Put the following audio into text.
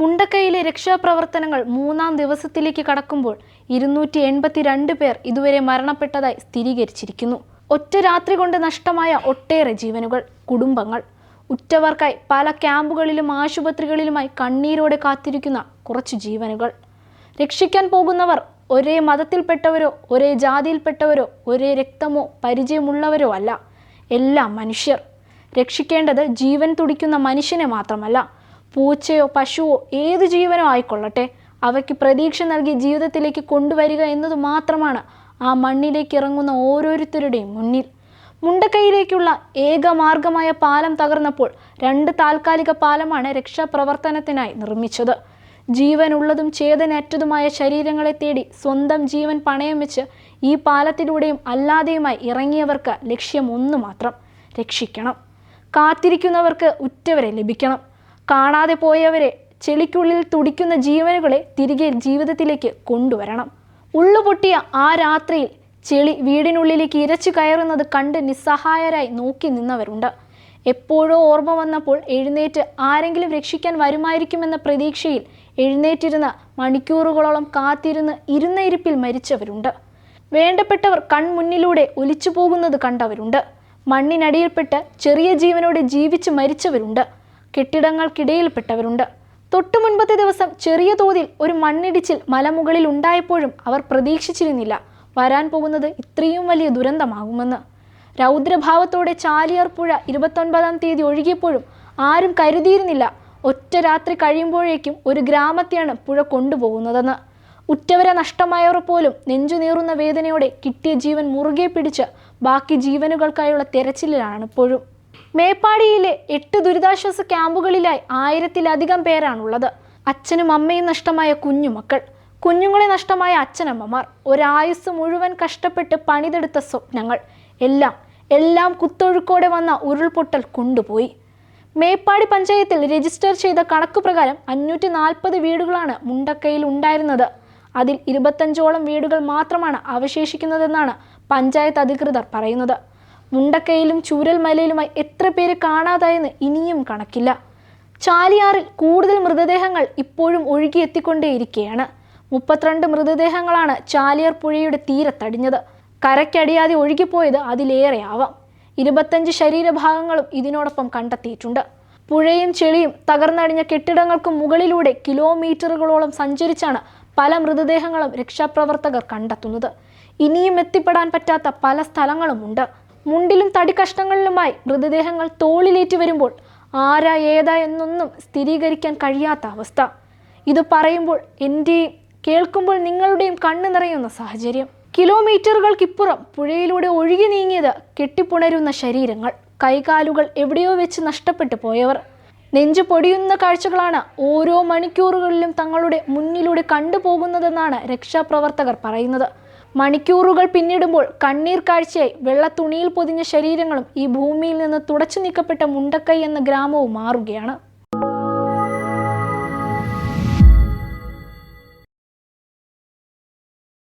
മുണ്ടക്കൈയിലെ രക്ഷാപ്രവർത്തനങ്ങൾ മൂന്നാം ദിവസത്തിലേക്ക് കടക്കുമ്പോൾ ഇരുന്നൂറ്റി എൺപത്തിരണ്ട് പേർ ഇതുവരെ മരണപ്പെട്ടതായി സ്ഥിരീകരിച്ചിരിക്കുന്നു. ഒറ്റ രാത്രി കൊണ്ട് നഷ്ടമായ ഒട്ടേറെ ജീവനുകൾ കുടുംബങ്ങൾ. ഉറ്റവർക്കായി പല ക്യാമ്പുകളിലും ആശുപത്രികളിലുമായി കണ്ണീരോടെ കാത്തിരിക്കുന്ന കുറച്ച് ജീവനുകൾ. രക്ഷിക്കാൻ പോകുന്നവർ ഒരേ മതത്തിൽപ്പെട്ടവരോ ഒരേ ജാതിയിൽപ്പെട്ടവരോ ഒരേ രക്തമോ പരിചയമുള്ളവരോ അല്ല. എല്ലാം മനുഷ്യർ. രക്ഷിക്കേണ്ടത് ജീവൻ തുടിക്കുന്ന മനുഷ്യനെ മാത്രമല്ല പൂച്ചയോ പശുവോ ഏത് ജീവനോ ആയിക്കൊള്ളട്ടെ. അവയ്ക്ക് പ്രതീക്ഷ നൽകി ജീവിതത്തിലേക്ക് കൊണ്ടുവരിക എന്നത് മാത്രമാണ് ആ മണ്ണിലേക്ക് ഇറങ്ങുന്ന ഓരോരുത്തരുടെയും മുന്നിൽ. മുണ്ടക്കൈയിലേക്കുള്ള ഏക മാർഗമായ പാലം തകർന്നപ്പോൾ രണ്ട് താൽക്കാലിക പാലമാണ് രക്ഷാപ്രവർത്തനത്തിനായി നിർമ്മിച്ചത്. ജീവനുള്ളതും ചേതനറ്റതുമായ ശരീരങ്ങളെ തേടി സ്വന്തം ജീവൻ പണയം വെച്ച് ഈ പാലത്തിലൂടെയും അല്ലാതെയുമായി ഇറങ്ങിയവർക്ക് ലക്ഷ്യം ഒന്ന് മാത്രം രക്ഷിക്കണം. കാത്തിരിക്കുന്നവർക്ക് ഉറ്റവരെ ലഭിക്കണം. കാണാതെ പോയവരെ ചെളിക്കുള്ളിൽ തുടിക്കുന്ന ജീവനുകളെ തിരികെ ജീവിതത്തിലേക്ക് കൊണ്ടുവരണം. ഉള്ളുപൊട്ടിയ ആ രാത്രിയിൽ ചെളി വീടിനുള്ളിലേക്ക് ഇരച്ചു കയറുന്നത് കണ്ട് നിസ്സഹായരായി നോക്കി നിന്നവരുണ്ട്. എപ്പോഴോ ഓർമ്മ വന്നപ്പോൾ എഴുന്നേറ്റ് ആരെങ്കിലും രക്ഷിക്കാൻ വരുമായിരിക്കുമെന്ന പ്രതീക്ഷയിൽ എഴുന്നേറ്റിരുന്ന മണിക്കൂറുകളോളം കാത്തിരുന്ന് ഇരുന്ന ഇരിപ്പിൽ മരിച്ചവരുണ്ട്. വേണ്ടപ്പെട്ടവർ കൺമുന്നിലൂടെ ഒലിച്ചു പോകുന്നത് കണ്ടവരുണ്ട്. മണ്ണിനടിയിൽപ്പെട്ട് ചെറിയ ജീവനോടെ ജീവിച്ച് മരിച്ചവരുണ്ട്. കെട്ടിടങ്ങൾക്കിടയിൽപ്പെട്ടവരുണ്ട്. തൊട്ടു മുൻപത്തെ ദിവസം ചെറിയ തോതിൽ ഒരു മണ്ണിടിച്ചിൽ മലമുകളിൽ ഉണ്ടായപ്പോഴും അവർ പ്രതീക്ഷിച്ചിരുന്നില്ല. വരാൻ പോകുന്നത് ഇത്രയും വലിയ ദുരന്തമാകുമെന്ന്. രൗദ്രഭാവത്തോടെ ചാലിയാർ പുഴ ഇരുപത്തൊൻപതാം തീയതി ഒഴുകിയപ്പോഴും ആരും കരുതിയിരുന്നില്ല. ഒറ്റ രാത്രി കഴിയുമ്പോഴേക്കും ഒരു ഗ്രാമത്തെയാണ് പുഴ കൊണ്ടുപോകുന്നതെന്ന്. ഉറ്റവരെ നഷ്ടമായവർ പോലും നെഞ്ചുനീറുന്ന വേദനയോടെ കിട്ടിയ ജീവൻ മുറുകെ പിടിച്ച് ബാക്കി ജീവനുകൾക്കായുള്ള തെരച്ചിലിലാണ് ഇപ്പോഴും മേപ്പാടിയിലെ എട്ട് ദുരിതാശ്വാസ ക്യാമ്പുകളിലായി ആയിരത്തിലധികം പേരാണുള്ളത്. അച്ഛനും അമ്മയും നഷ്ടമായ കുഞ്ഞുമക്കൾ കുഞ്ഞുങ്ങളെ നഷ്ടമായ അച്ഛനമ്മമാർ. ഒരായുസ് മുഴുവൻ കഷ്ടപ്പെട്ട് പണിതെടുത്ത സ്വപ്നങ്ങൾ. എല്ലാം എല്ലാം കുത്തൊഴുക്കോടെ വന്ന ഉരുൾപൊട്ടൽ കൊണ്ടുപോയി. മേപ്പാടി പഞ്ചായത്തിൽ രജിസ്റ്റർ ചെയ്ത കണക്ക് പ്രകാരം അഞ്ഞൂറ്റി നാൽപ്പത് വീടുകളാണ് മുണ്ടക്കയിൽ ഉണ്ടായിരുന്നത്. അതിൽ ഇരുപത്തഞ്ചോളം വീടുകൾ മാത്രമാണ് അവശേഷിക്കുന്നതെന്നാണ് പഞ്ചായത്ത് അധികൃതർ പറയുന്നത്. മുണ്ടക്കയിലും ചൂരൽമലയിലുമായി എത്ര പേര് കാണാതായെന്ന് ഇനിയും കണക്കില്ല. ചാലിയാറിൽ കൂടുതൽ മൃതദേഹങ്ങൾ ഇപ്പോഴും ഒഴുകിയെത്തിക്കൊണ്ടേയിരിക്കുകയാണ്. മുപ്പത്തിരണ്ട് മൃതദേഹങ്ങളാണ് ചാലിയാർ പുഴയുടെ തീരത്തടിഞ്ഞത് കരയ്ക്കടിയാതെ ഒഴുകിപ്പോയത് അതിലേറെയാവാം. ഇരുപത്തഞ്ച് ശരീരഭാഗങ്ങളും ഇതിനോടൊപ്പം കണ്ടെത്തിയിട്ടുണ്ട്. പുഴയും ചെളിയും തകർന്നടിഞ്ഞ കെട്ടിടങ്ങൾക്കും മുകളിലൂടെ കിലോമീറ്ററുകളോളം സഞ്ചരിച്ചാണ് പല മൃതദേഹങ്ങളും രക്ഷാപ്രവർത്തകർ കണ്ടെത്തുന്നത്. ഇനിയും എത്തിപ്പെടാൻ പറ്റാത്ത പല സ്ഥലങ്ങളുമുണ്ട്. മുണ്ടിലും തടിക്കഷ്ണങ്ങളിലുമായി മൃതദേഹങ്ങൾ തോളിലേറ്റി വരുമ്പോൾ ആരാ ഏതാ എന്നൊന്നും സ്ഥിരീകരിക്കാൻ കഴിയാത്ത അവസ്ഥ. ഇത് പറയുമ്പോൾ എന്റെയും കേൾക്കുമ്പോൾ നിങ്ങളുടെയും കണ്ണു നിറയുന്ന സാഹചര്യം. കിലോമീറ്ററുകൾക്കിപ്പുറം പുഴയിലൂടെ ഒഴുകി നീങ്ങിയത് കെട്ടിപ്പുണരുന്ന ശരീരങ്ങൾ. കൈകാലുകൾ എവിടെയോ വെച്ച് നഷ്ടപ്പെട്ടു പോയവർ. നെഞ്ചു പൊടിയുന്ന കാഴ്ചകളാണ് ഓരോ മണിക്കൂറുകളിലും തങ്ങളുടെ മുന്നിലൂടെ കണ്ടുപോകുന്നതെന്നാണ് രക്ഷാപ്രവർത്തകർ പറയുന്നത്. മണിക്കൂറുകൾ പിന്നിടുമ്പോൾ കണ്ണീർ കാഴ്ചയായി വെള്ളത്തുണിയിൽ പൊതിഞ്ഞ ശരീരങ്ങളും ഈ ഭൂമിയിൽ നിന്ന് തുടച്ചു നീക്കപ്പെട്ട മുണ്ടക്കൈ എന്ന ഗ്രാമവും മാറുകയാണ്.